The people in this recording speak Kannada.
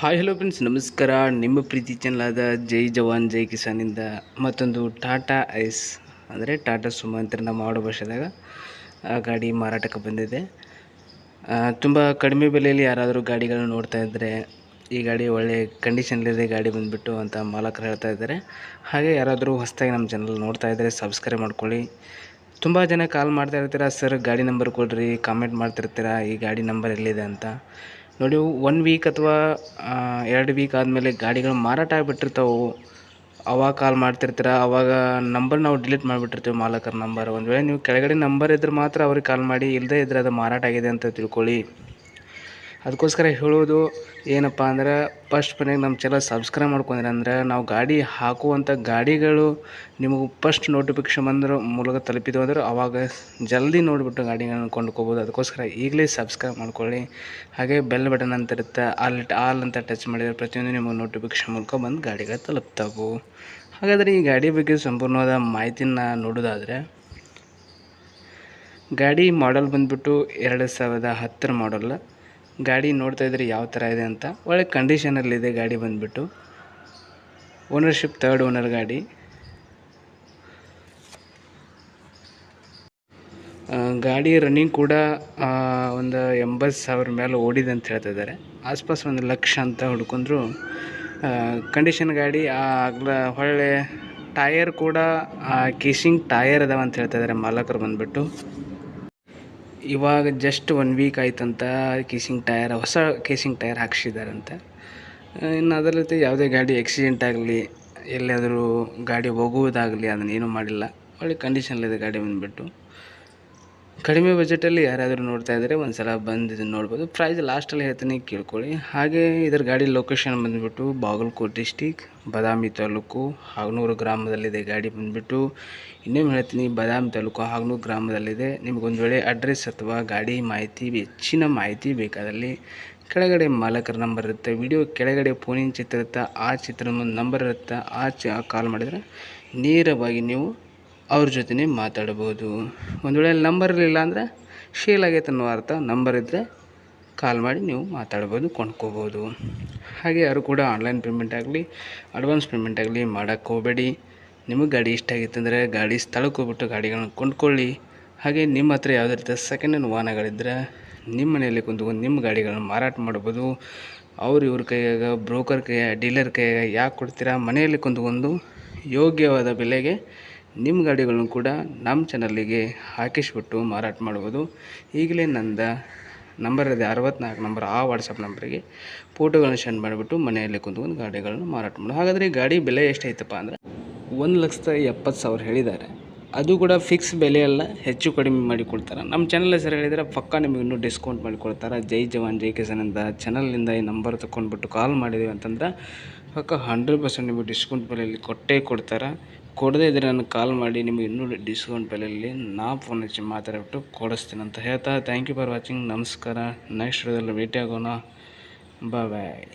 ಹಾಯ್ ಹಲೋ ಫ್ರೆಂಡ್ಸ್ ನಮಸ್ಕಾರ. ನಿಮ್ಮ ಪ್ರೀತಿ ಚಾನಲಾದ ಜೈ ಜವಾನ್, ಜೈ ಕಿಸಾನಿಂದ ಮತ್ತೊಂದು ಟಾಟಾ ಐಸ್ ಅಂದರೆ ಟಾಟಾ ಸುಮಂತ್ರನ ಅಂತ ನಮ್ಮ ಭಾಷೆದಾಗ, ಆ, ಗಾಡಿ ಮಾರಾಟಕ್ಕೆ ಬಂದಿದೆ. ತುಂಬ ಕಡಿಮೆ ಬೆಲೆಯಲ್ಲಿ ಯಾರಾದರೂ ಗಾಡಿಗಳನ್ನ ನೋಡ್ತಾ ಇದ್ದರೆ ಈ ಗಾಡಿ ಒಳ್ಳೆ ಕಂಡೀಷನ್ಲಿದೆ ಗಾಡಿ ಬಂದುಬಿಟ್ಟು ಅಂತ ಮಾಲಕರು ಹೇಳ್ತಾ ಇದ್ದಾರೆ. ಹಾಗೆ ಯಾರಾದರೂ ಹೊಸದಾಗಿ ನಮ್ಮ ಚಾನಲ್ ನೋಡ್ತಾ ಇದ್ದರೆ ಸಬ್ಸ್ಕ್ರೈಬ್ ಮಾಡ್ಕೊಳ್ಳಿ. ತುಂಬ ಜನ ಕಾಲ್ ಮಾಡ್ತಾ ಇರ್ತೀರ ಸರ್ ಗಾಡಿ ನಂಬರ್ ಕೊಡ್ರಿ ಕಾಮೆಂಟ್ ಮಾಡ್ತಿರ್ತೀರ, ಈ ಗಾಡಿ ನಂಬರ್ ಎಲ್ಲಿದೆ ಅಂತ. ನೋಡಿ ಒನ್ ವೀಕ್ ಅಥವಾ ಎರಡು ವೀಕ್ ಆದಮೇಲೆ ಗಾಡಿಗಳು ಮಾರಾಟ ಆಗಿಬಿಟ್ಟಿರ್ತಾವೆ. ಅವಾಗ ಕಾಲ್ ಮಾಡ್ತಿರ್ತೀರ? ಅವಾಗ ನಂಬರ್ ನಾವು ಡಿಲೀಟ್ ಮಾಡಿಬಿಟ್ಟಿರ್ತೀವಿ ಮಾಲಕರ ನಂಬರ್ ಒಂದು ವೇಳೆ ನೀವು ಕೆಳಗಡೆ ನಂಬರ್ ಇದ್ರೆ ಮಾತ್ರ ಅವ್ರಿಗೆ ಕಾಲ್ ಮಾಡಿ ಇಲ್ಲದೇ ಇದ್ದರೆ ಅದು ಮಾರಾಟ ಆಗಿದೆ ಅಂತ ತಿಳ್ಕೊಳ್ಳಿ. ಅದಕ್ಕೋಸ್ಕರ ಹೇಳೋದು ಏನಪ್ಪ ಅಂದ್ರೆ ಫಸ್ಟ್ ಮನೆಗೆ ನಮ್ಮ ಚಾನಲ್ ಸಬ್ಸ್ಕ್ರೈಬ್ ಮಾಡ್ಕೊಂಡ್ರೆ ಅಂದ್ರೆ, ನಾವು ಗಾಡಿ ಹಾಕುವಂಥ ಗಾಡಿಗಳು ನಿಮಗೆ ಫಸ್ಟ್ ನೋಟಿಫಿಕೇಶನ್ ಬಂದ್ರೆ ಮೂಲಕ ತಲುಪಿದ್ವು ಅಂದ್ರೆ, ಅವಾಗ ಜಲ್ದಿ ನೋಡಿಬಿಟ್ಟು ಗಾಡಿಗಳನ್ನು ಕೊಂಡ್ಕೋಬೋದು. ಅದಕ್ಕೋಸ್ಕರ ಈಗಲೇ ಸಬ್ಸ್ಕ್ರೈಬ್ ಮಾಡ್ಕೊಳ್ಳಿ. ಹಾಗೆ ಬೆಲ್ ಬಟನ್ ಅಂತ ಇರುತ್ತೆ, ಆಲ್ ಆಲ್ ಅಂತ ಟಚ್ ಮಾಡಿದರೆ ಪ್ರತಿಯೊಂದು ನಿಮಗೆ ನೋಟಿಫಿಕೇಶನ್ ಮೂಲಕ ಬಂದು ಗಾಡಿಗಳು ತಲುಪ್ತಾವು. ಹಾಗಾದರೆ ಈ ಗಾಡಿ ಬಗ್ಗೆ ಸಂಪೂರ್ಣವಾದ ಮಾಹಿತಿನ ನೋಡೋದಾದರೆ, ಗಾಡಿ ಮಾಡಲ್ ಬಂದುಬಿಟ್ಟು ಎರಡು ಸಾವಿರದ ಹತ್ತರ ಮಾಡಲ್ ಗಾಡಿ ನೋಡ್ತಾ ಇದ್ರೆ ಯಾವ ಥರ ಇದೆ ಅಂತ. ಒಳ್ಳೆ ಕಂಡೀಷನಲ್ಲಿದೆ ಗಾಡಿ ಬಂದುಬಿಟ್ಟು. ಓನರ್ಶಿಪ್ ಥರ್ಡ್ ಓನರ್ ಗಾಡಿ. ಗಾಡಿ ರನ್ನಿಂಗ್ ಕೂಡ ಒಂದು ಎಂಬತ್ತು ಸಾವಿರ ಮೇಲೆ ಓಡಿದೆ ಅಂತ ಹೇಳ್ತಾ ಇದ್ದಾರೆ. ಆಸ್ಪಾಸ್ ಒಂದು ಲಕ್ಷ ಅಂತ ಹುಡ್ಕೊಂಡ್ರು. ಕಂಡೀಷನ್ ಗಾಡಿ ಆಗಲ ಒಳ್ಳೆ ಟಯರ್ ಕೂಡ ಕಿಸಿಂಗ್ ಟಯರ್ ಅದಾವ ಅಂತ ಹೇಳ್ತಾ ಇದ್ದಾರೆ ಮಾಲಕರು ಬಂದುಬಿಟ್ಟು. ಇವಾಗ ಜಸ್ಟ್ ಒನ್ ವೀಕ್ ಆಯ್ತಂತ ಕೇಸಿಂಗ್ ಟಯರ್ ಹೊಸ ಕೇಸಿಂಗ್ ಟಯರ್ ಹಾಕ್ಸಿದಾರಂತೆ. ಇನ್ನು ಅದರಲ್ಲಿ ಯಾವುದೇ ಗಾಡಿ ಆಕ್ಸಿಡೆಂಟ್ ಆಗಲಿ, ಎಲ್ಲಿಯಾದರೂ ಗಾಡಿ ಹೋಗುವುದಾಗಲಿ ಅದನ್ನ ಏನೂ ಮಾಡಿಲ್ಲ. ಒಳ್ಳೆ ಕಂಡೀಷನಲ್ಲಿದೆ ಗಾಡಿ ಬಂದುಬಿಟ್ಟು. ಕಡಿಮೆ ಬಜೆಟಲ್ಲಿ ಯಾರಾದರೂ ನೋಡ್ತಾ ಇದ್ದರೆ ಒಂದು ಸಲ ಬಂದು ಇದನ್ನು ನೋಡ್ಬೋದು. ಪ್ರೈಸ್ ಲಾಸ್ಟಲ್ಲಿ ಹೇಳ್ತೀನಿ, ಕೇಳ್ಕೊಳ್ಳಿ. ಹಾಗೆ ಇದರ ಗಾಡಿ ಲೊಕೇಶನ್ ಬಂದುಬಿಟ್ಟು ಬಾಗಲಕೋಟೆ ಡಿಸ್ಟಿಕ್ ಬಾದಾಮಿ ತಾಲೂಕು, ಹಾಗನೂರು ಗ್ರಾಮದಲ್ಲಿದೆ ಗಾಡಿ ಬಂದುಬಿಟ್ಟು. ಇನ್ನೇನು ಹೇಳ್ತೀನಿ, ಬಾದಾಮಿ ತಾಲೂಕು, ಹಾಗನೂರು ಗ್ರಾಮದಲ್ಲಿದೆ. ನಿಮಗೊಂದು ವೇಳೆ ಅಡ್ರೆಸ್ ಅಥವಾ ಗಾಡಿ ಮಾಹಿತಿ, ಹೆಚ್ಚಿನ ಮಾಹಿತಿ ಬೇಕಾದಲ್ಲಿ ಕೆಳಗಡೆ ಮಾಲಕರ ನಂಬರ್ ಇರುತ್ತೆ. ವಿಡಿಯೋ ಕೆಳಗಡೆ ಫೋನಿನ ಚಿತ್ರ ಇರುತ್ತೆ, ಆ ಚಿತ್ರ ನಂಬರ್ ಇರುತ್ತೆ ಆ ಚ ಕಾಲ್ ಮಾಡಿದರೆ ನೇರವಾಗಿ ನೀವು ಅವ್ರ ಜೊತೆನೇ ಮಾತಾಡ್ಬೋದು. ಒಂದು ವೇಳೆ ನಂಬರ್ ಇರಲಿಲ್ಲ ಅಂದರೆ ಶೇಲ್ ಆಗೈತೆ ಅನ್ನೋ ಅರ್ಥ. ನಂಬರ್ ಇದ್ದರೆ ಕಾಲ್ ಮಾಡಿ ನೀವು ಮಾತಾಡ್ಬೋದು, ಕೊಂಡ್ಕೋಬೋದು. ಹಾಗೆ ಯಾರು ಕೂಡ ಆನ್ಲೈನ್ ಪೇಮೆಂಟ್ ಆಗಲಿ ಅಡ್ವಾನ್ಸ್ ಪೇಮೆಂಟ್ ಆಗಲಿ ಮಾಡೋಕ್ಕೆ ಹೋಗಬೇಡಿ. ನಿಮಗೆ ಗಾಡಿ ಇಷ್ಟ ಆಗಿತ್ತು ಅಂದರೆ ಗಾಡಿ ಸ್ಥಳಕ್ಕೆ ಹೋಗ್ಬಿಟ್ಟು ಗಾಡಿಗಳನ್ನ ಕೊಂಡ್ಕೊಳ್ಳಿ. ಹಾಗೆ ನಿಮ್ಮ ಹತ್ರ ಯಾವುದೇ ರೀತಿಯ ಸೆಕೆಂಡ್ ಹ್ಯಾಂಡ್ ವಾಹನಗಳಿದ್ದರೆ ನಿಮ್ಮ ಮನೆಯಲ್ಲಿ ಕುಂತ್ಕೊಂಡು ನಿಮ್ಮ ಗಾಡಿಗಳನ್ನ ಮಾರಾಟ ಮಾಡ್ಬೋದು. ಅವ್ರು ಇವ್ರ ಕೈಯಾಗ ಬ್ರೋಕರ್ ಕೈಯಾಗ ಡೀಲರ್ ಕೈಯಾಗ ಯಾಕೆ ಕೊಡ್ತೀರಾ? ಮನೆಯಲ್ಲಿ ಕುಂತ್ಕೊಂಡು ಯೋಗ್ಯವಾದ ಬೆಲೆಗೆ ನಿಮ್ಮ ಗಾಡಿಗಳನ್ನು ಕೂಡ ನಮ್ಮ ಚಾನಲ್ಲಿಗೆ ಹಾಕಿಸ್ಬಿಟ್ಟು ಮಾರಾಟ ಮಾಡ್ಬೋದು. ಈಗಲೇ ನಂದ ನಂಬರ್ ಇದೆ ಅರವತ್ತ್ನಾಲ್ಕು ನಂಬರ್, ಆ ವಾಟ್ಸಪ್ ನಂಬರಿಗೆ ಫೋಟೋಗಳನ್ನ ಸೆಂಡ್ ಮಾಡಿಬಿಟ್ಟು ಮನೆಯಲ್ಲಿ ಕುಂತ್ಕೊಂಡು ಗಾಡಿಗಳನ್ನು ಮಾರಾಟ ಮಾಡೋದು ಹಾಗಾದರೆ ಗಾಡಿ ಬೆಲೆ ಎಷ್ಟೈತಪ್ಪ ಅಂದರೆ ಒಂದು ಲಕ್ಷದ ಎಪ್ಪತ್ತು ಸಾವಿರ ಹೇಳಿದ್ದಾರೆ. ಅದು ಕೂಡ ಫಿಕ್ಸ್ ಬೆಲೆ ಅಲ್ಲ, ಹೆಚ್ಚು ಕಡಿಮೆ ಮಾಡಿಕೊಡ್ತಾರೆ ನಮ್ಮ ಚಾನಲ್ ಹೆಸರು ಹೇಳಿದರೆ ಪಕ್ಕ ನಿಮಗೆ ಇನ್ನೂ ಡಿಸ್ಕೌಂಟ್ ಮಾಡಿ ಕೊಡ್ತಾರೆ. ಜೈ ಜವಾನ್, ಜೈ ಕಿಸಾನ್ ಅಂತ ಚಾನಲ್ನಿಂದ ಈ ನಂಬರ್ ತೊಗೊಂಡ್ಬಿಟ್ಟು ಕಾಲ್ ಮಾಡಿದ್ದೀವಿ ಅಂತಂದ್ರೆ ಪಕ್ಕ ಹಂಡ್ರೆಡ್ ಪರ್ಸೆಂಟ್ ನಿಮಗೆ ಡಿಸ್ಕೌಂಟ್ ಬೆಲೆಯಲ್ಲಿ ಕೊಟ್ಟೇ ಕೊಡ್ತಾರೆ. ಕೊಡದೇ ಇದ್ದರೆ ನನಗೆ ಕಾಲ್ ಮಾಡಿ ನಿಮಗೆ ಇನ್ನೂ ಡಿಸ್ಕೌಂಟ್ ಬೆಲೆಯಲ್ಲಿ ನಾ ಫೋನ್ ಹಚ್ಚಿ ಮಾತಾಡಿಬಿಟ್ಟು ಕೊಡಿಸ್ತೀನಿ ಅಂತ ಹೇಳ್ತಾ ಥ್ಯಾಂಕ್ ಯು ಫಾರ್ ವಾಚಿಂಗ್ ನಮಸ್ಕಾರ. ನೆಕ್ಸ್ಟ್ ವಿಡಿಯೋದಲ್ಲಿ ಭೇಟಿ ಆಗೋಣ ಬಾಯ್